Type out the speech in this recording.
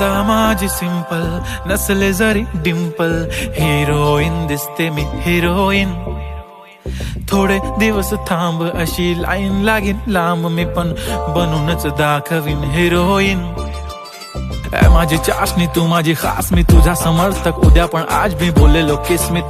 काढ माझी सिंपल नसले जरी डिंपल हिरोईन दिसते मी हिरोईन थोडे दिवस थांब अशी लाईन लागेल लांब मी पण बनूनच दाखवीन हिरोईन माझी चाशणी तू माझी खास मी तुझा समर्थक उद्या पण आज मी बोललेलो किस मी